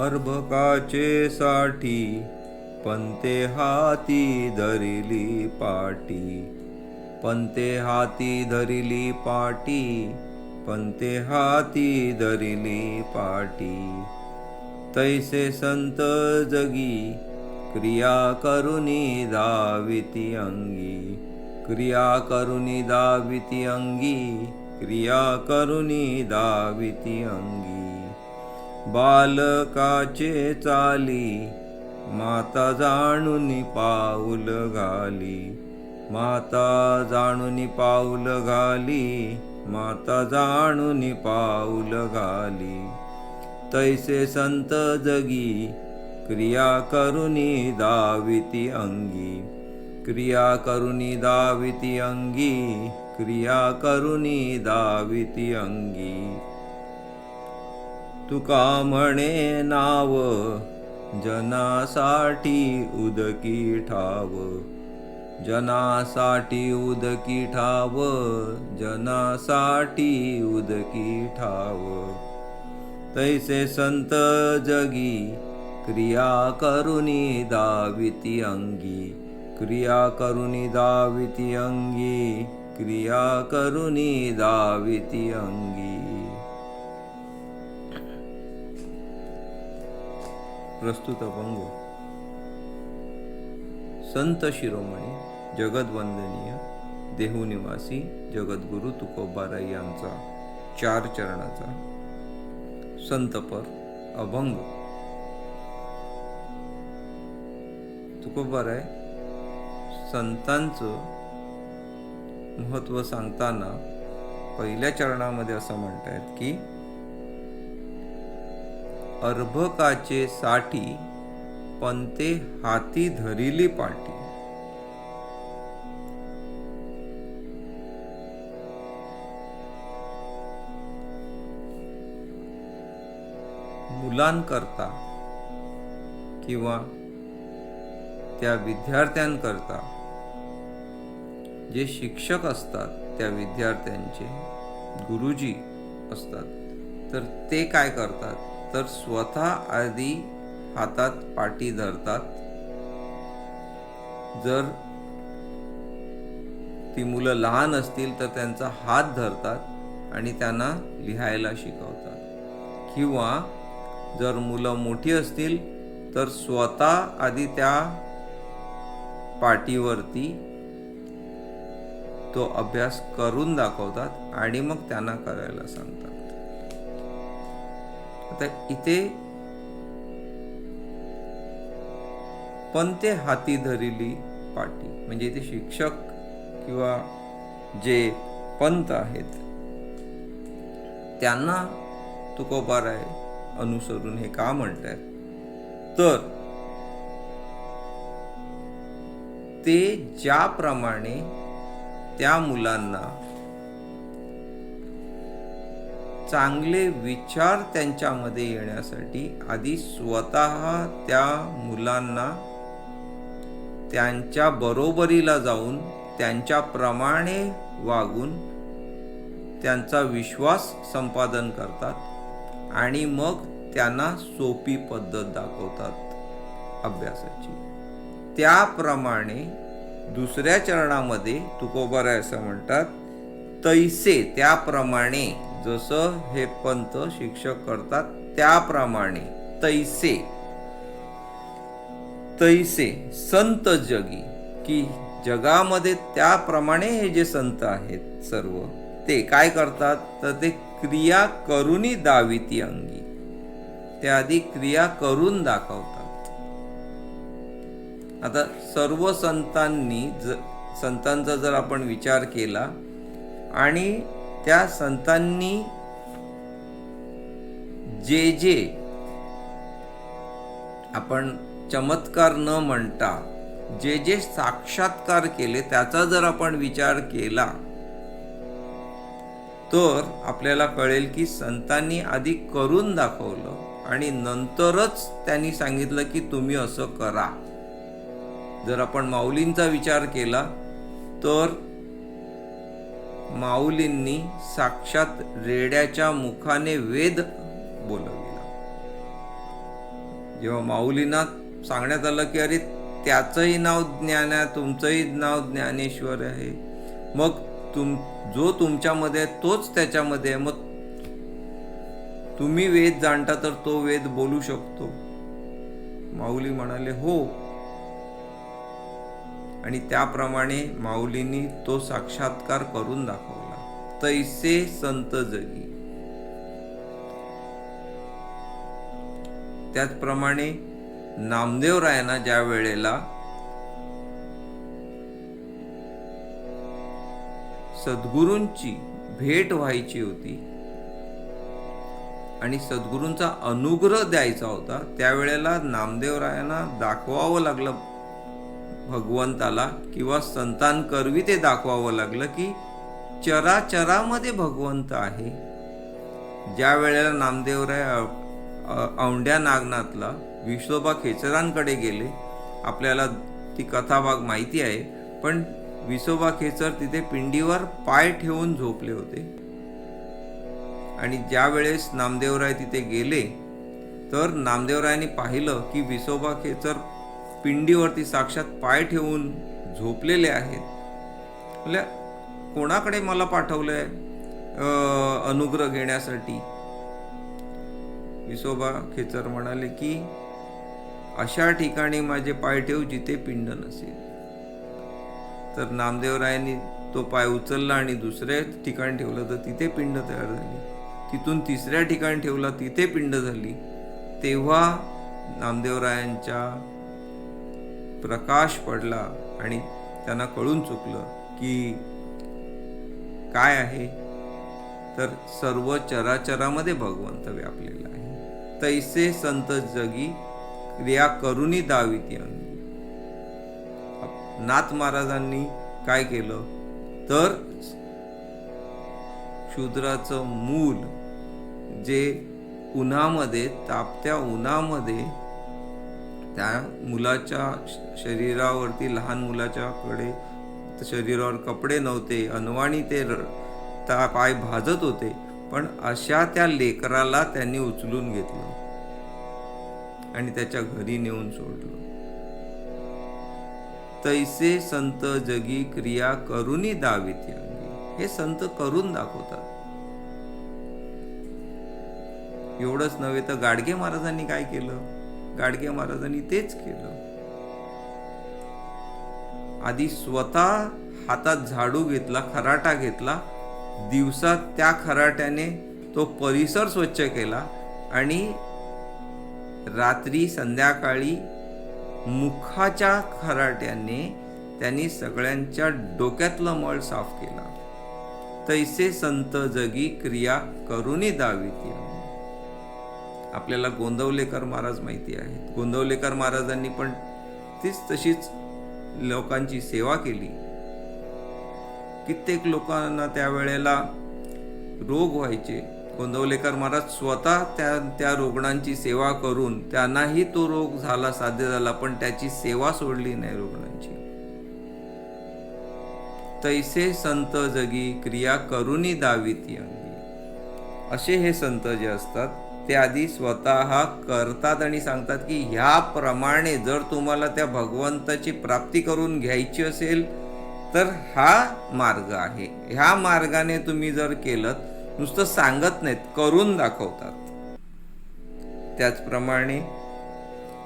अर्भकाचे साठी पंते हाती धरिली पाटी. पंते हाती धरिली पाटी पंते हाती धरिली पाटी. तैसे संत जगी क्रिया करुणी दाविती अंगी. क्रिया करुणी दाविती अंगी क्रिया करुणी दाविती अंगी. बालकाचे चाली माता जाणून पाऊल घाली. माता जाणून पाऊल घाली माता जाणून पाऊल घाली. तैसे संत जगी क्रिया करुनी दाविती अंगी. क्रिया करुनी दाविती अंगी क्रिया करुनी दाविती अंगी. तुका म्हणे नाव जनासाठी उदकी ठाव. जनासाठी उदकी ठाव जनासाठी उदकी ठाव. तैसे संत जगी क्रिया करुनी दाविती अंगी. क्रिया करुनी दाविती अंगी क्रिया करुनी दाविती अंगी. प्रस्तुत अभंग। संत शिरोमणी जगदवंदनीय देहुनिवासी जगद्गुरु तुकोबाराई यांचा चार चरणाचा संतपर अभंग। तुकोबाराय संतांचं महत्त्व सांगताना पहिल्या चरणामध्ये असं म्हणतायत की अर्भकाचे साठी पंते हाती धरिली पाटी. मुलांकरता किंवा त्या विद्यार्थ्यांकरता जे शिक्षक असतात त्या विद्यार्थ्यांचे गुरुजी असतात तर ते काय करतात? तर स्वतः आधी हातात पाटी धरतात. जर ती मुलं लहान असतील तर त्यांचा हात धरतात आणि त्यांना लिहायला शिकवतात. किंवा जर मुलं मोठी असतील तर स्वतः आधी त्या पाटीवरती तो अभ्यास करून दाखवतात आणि मग त्यांना करायला सांगतात. आता इथे पंते हाती धरिली पाटी. म्हणजे इथे शिक्षक किंवा जे पंत आहेत त्यांना तुकोबाराय अनुसरून हे का म्हणतात तर ते ज्याप्रमाणे त्या मुलांना चांगले विचार त्यांच्यामध्ये येण्यासाठी आधी स्वतः त्या मुलांना त्यांच्या बरोबरीला जाऊन त्यांच्याप्रमाणे वागून त्यांचा विश्वास संपादन करतात आणि मग त्यांना सोपी पद्धत दाखवतात अभ्यासाची. त्याप्रमाणे दुसऱ्या चरणामध्ये तुकोबाराय असं म्हणतात तैसे त्याप्रमाणे जसं हे पंत शिक्षक करतात त्याप्रमाणे तैसे. तैसे संत जगी की जगामध्ये त्याप्रमाणे हे जे संत आहेत सर्व ते काय करतात? तर ते क्रिया करूनही दाविती अंगी. ते आधी क्रिया करून दाखवतात. आता सर्व संतांनी ज संतांचा जर आपण विचार केला आणि त्या संतांनी जे जे आपण चमत्कार न म्हणता जे जे साक्षात्कार केले त्याचा जर आपण विचार केला तर आपल्याला कळेल की संतांनी आधी करून दाखवलं आणि नंतरच त्यांनी सांगितलं की तुम्ही असं करा. जर आपण माऊलींचा विचार केला तर माऊलींनी साक्षात रेड्याच्या मुखाने वेद बोलविला. जेव्हा माऊलींना सांगण्यात आलं की अरे त्याचंही नाव ज्ञान आहे तुमचंही नाव ज्ञानेश्वर आहे. मग तुम जो तुमच्यामध्ये आहे तोच त्याच्यामध्ये आहे. मग तुम्ही वेद जाणता तर तो वेद बोलू शकतो. माऊली म्हणाले हो आणि त्याप्रमाणे माऊलींनी तो साक्षात्कार करून दाखवला. तैसे संत जगी त्याचप्रमाणे नामदेवरायांना ज्या वेळेला सद्गुरूंची भेट व्हायची होती आणि सद्गुरूंचा अनुग्रह द्यायचा होता त्यावेळेला नामदेवरायांना दाखवावं लागलं. भगवंताला किंवा संतान कर्वी ते दाखवावं लागलं की चराचरामध्ये भगवंत आहे. ज्या वेळेला नामदेवराय औंड्या नागनाथला विश्वोबा खेचरांकडे गेले आपल्याला ती कथाभाग माहिती आहे पण विसोबा खेचर तिथे पिंडीवर पाय ठेवून झोपले होते. आणि ज्या वेळेस नामदेवराय तिथे गेले तर नामदेवरायांनी पाहिलं की विसोबा खेचर पिंडीवरती साक्षात पाय ठेवून झोपलेले आहेत. म्हटलं कोणाकडे मला पाठवलंय अनुग्रह घेण्यासाठी? विसोबा खेचर म्हणाले की अशा ठिकाणी माझे पाय ठेव जिथे पिंड नसेल. तर नामदेवरायांनी तो पाय उचलला आणि दुसऱ्या ठिकाणी ठेवलं तर तिथे पिंड तयार झाली. तिथून तिसऱ्या ठिकाणी ठेवला तिथे पिंड झाली. तेव्हा नामदेवरायांच्या प्रकाश पडला आणि त्यांना कळून चुकलं की काय आहे? तर सर्व चराचरामध्ये भगवंत व्यापलेला आहे. तैसे संत जगी क्रिया करूनही दाविती नाथ महाराजांनी काय केलं? तर शूद्राचं मूल जे उन्हामध्ये तापत्या उन्हामध्ये त्या मुलाच्या शरीरावरती लहान मुलाच्याकडे शरीरावर कपडे नव्हते अनवाणी ते र- त्या पाय भाजत होते पण अशा त्या लेकराला त्यांनी उचलून घेतलं. आणि त्याच्या घरी नेऊन सोडलं. तैसे संत जगी क्रिया करुनी दावित हे संत करून दाखवतात. एवढंच नव्हे तर गाडगे महाराजांनी काय केलं? गाडगे महाराजांनी तेच केलं. आधी स्वतः हातात झाडू घेतला खराटा घेतला. दिवसात त्या खराट्याने तो परिसर स्वच्छ केला आणि रात्री संध्याकाळी मुखाच्या खराट्याने त्यांनी सगळ्यांच्या डोक्यातलं मळ साफ केला. तैसे संत जगी क्रिया करुनी दाविती आपल्याला गोंदवलेकर महाराज माहिती आहेत. गोंदवलेकर महाराजांनी पण तीच तशीच लोकांची सेवा केली. कित्येक लोकांना त्यावेळेला रोग व्हायचे. गोंदवलेकर महाराज स्वतः त्या त्या रुग्णांची सेवा करून त्यांनाही तो रोग झाला साध्य झाला पण त्याची सेवा सोडली नाही रुग्णांची. तैसे संत जगी क्रिया करुणी दाविती अंगी असे हे संत जे असतात ते आधी स्वतः करतात आणि सांगतात की ह्याप्रमाणे जर तुम्हाला त्या भगवंताची प्राप्ती करून घ्यायची असेल तर हा मार्ग आहे. ह्या मार्गाने तुम्ही जर केलं नुसतं सांगत नाहीत करून दाखवतात. त्याचप्रमाणे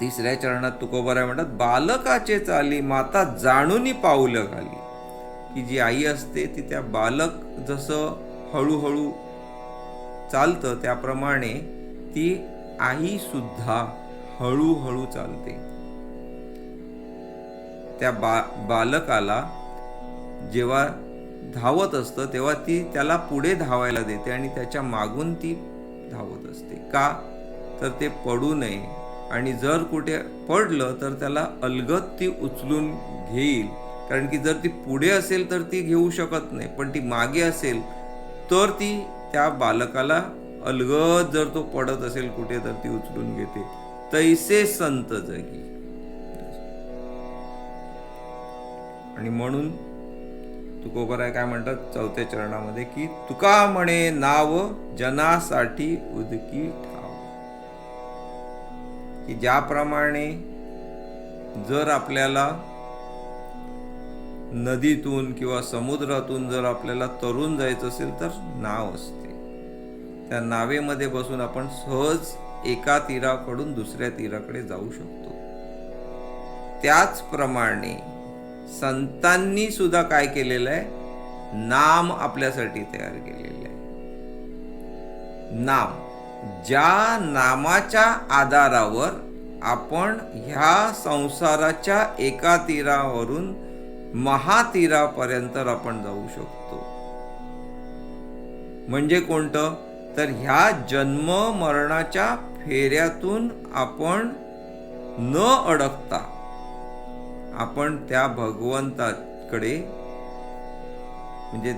तिसऱ्या चरणात तुकोबराय म्हणतात बालकाचे चाली माता जाणूनी पाऊलं घाली. की जी आई असते ती त्या बालक जसं हळूहळू चालतं त्याप्रमाणे ती आई सुद्धा हळूहळू चालते. त्या बा बालकाला जेव्हा धावत असतं तेव्हा ती त्याला पुढे धावायला देते आणि त्याच्या मागून ती धावत असते. का? तर ते पडू नये आणि जर कुठे पडलं तर त्याला अलगत ती उचलून घेईल. कारण की जर ती पुढे असेल तर ती घेऊ शकत नाही. पण ती मागे असेल तर ती त्या बालकाला अलगद जर तो पडत असेल कुठे तर ती उचलून घेते. तैसे संत जगी. आणि म्हणून तुकोबराय काय म्हणतात? चौथ्या चरणामध्ये की तुका म्हणे नाव जनासाठी उदकी ठाव. की ज्याप्रमाणे जर आपल्याला नदीतून किंवा समुद्रातून जर आपल्याला तरुण जायचं असेल तर नाव असते. त्या नावेमध्ये बसून आपण सहज एका तीराकडून दुसऱ्या तीराकडे जाऊ शकतो. त्याचप्रमाणे संतांनी सुद्धा काय केलेलं आहे? नाम आपल्यासाठी तयार केलेलं आहे. नाम. ज्या नामाच्या आधारावर आपण ह्या संसाराच्या एका तीरावरून महातीरापर्यंत आपण जाऊ शकतो. म्हणजे कोणतं? तर ह्या जन्म मरणाच्या फेऱ्यातून आपण न अडकता आपण त्या भगवंताकडे म्हणजे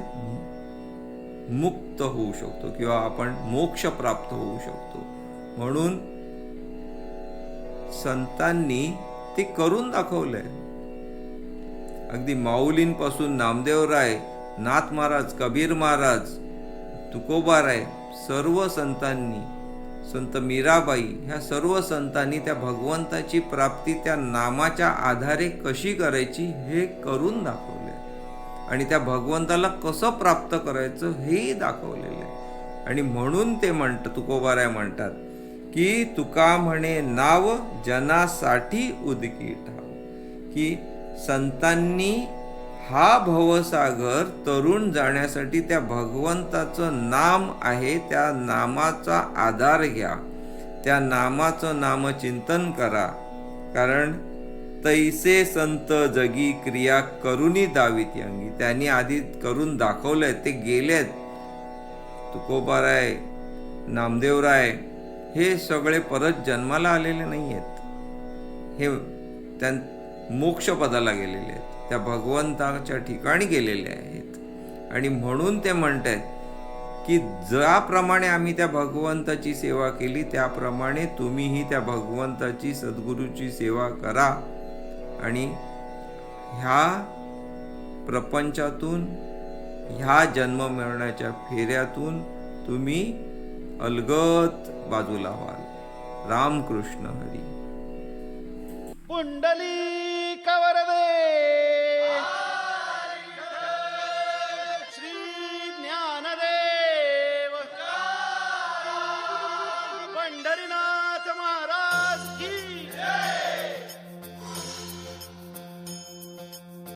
मुक्त होऊ शकतो किंवा आपण मोक्ष प्राप्त होऊ शकतो. म्हणून संतांनी ते करून दाखवलंय. अगदी माऊलींपासून नामदेवराय नाथ महाराज कबीर महाराज तुकोबाराय सर्व संतांनी संत मीराबाई ह्या सर्व संतांनी त्या भगवंताची प्राप्ती त्या नामाच्या आधारे कशी करायची हे करून दाखवले. आणि त्या भगवंताला कसं प्राप्त करायचं हेही दाखवलेलं. आहे आणि म्हणून ते म्हणत तुकोबाराय म्हणतात की तुका म्हणे नाव जनासाठी उदकी ठाव. की संतांनी हा भवसागर तरुण जाण्यासाठी त्या भगवंताचं नाम आहे त्या नामाचा आधार घ्या. त्या नामाचं नामचिंतन करा. कारण तैसे संत जगी क्रिया करुनी दावीत अंगी त्यांनी आधी करून दाखवलंय ते गेलेत. तुकोबाराय नामदेवराय हे सगळे परत जन्माला आलेले नाही आहेत हे त्या मोक्षपदाला गेलेले आहेत. त्या भगवंताच्या ठिकाणी गेलेले आहेत. आणि म्हणून ते म्हणत आहेत की ज्याप्रमाणे आम्ही त्या भगवंताची सेवा केली त्याप्रमाणे तुम्हीही त्या भगवंताची सद्गुरूची सेवा करा. आणि ह्या प्रपंचातून ह्या जन्म मिळण्याच्या फेऱ्यातून तुम्ही अलगत बाजूला व्हाल रामकृष्ण हरी. पुंडली!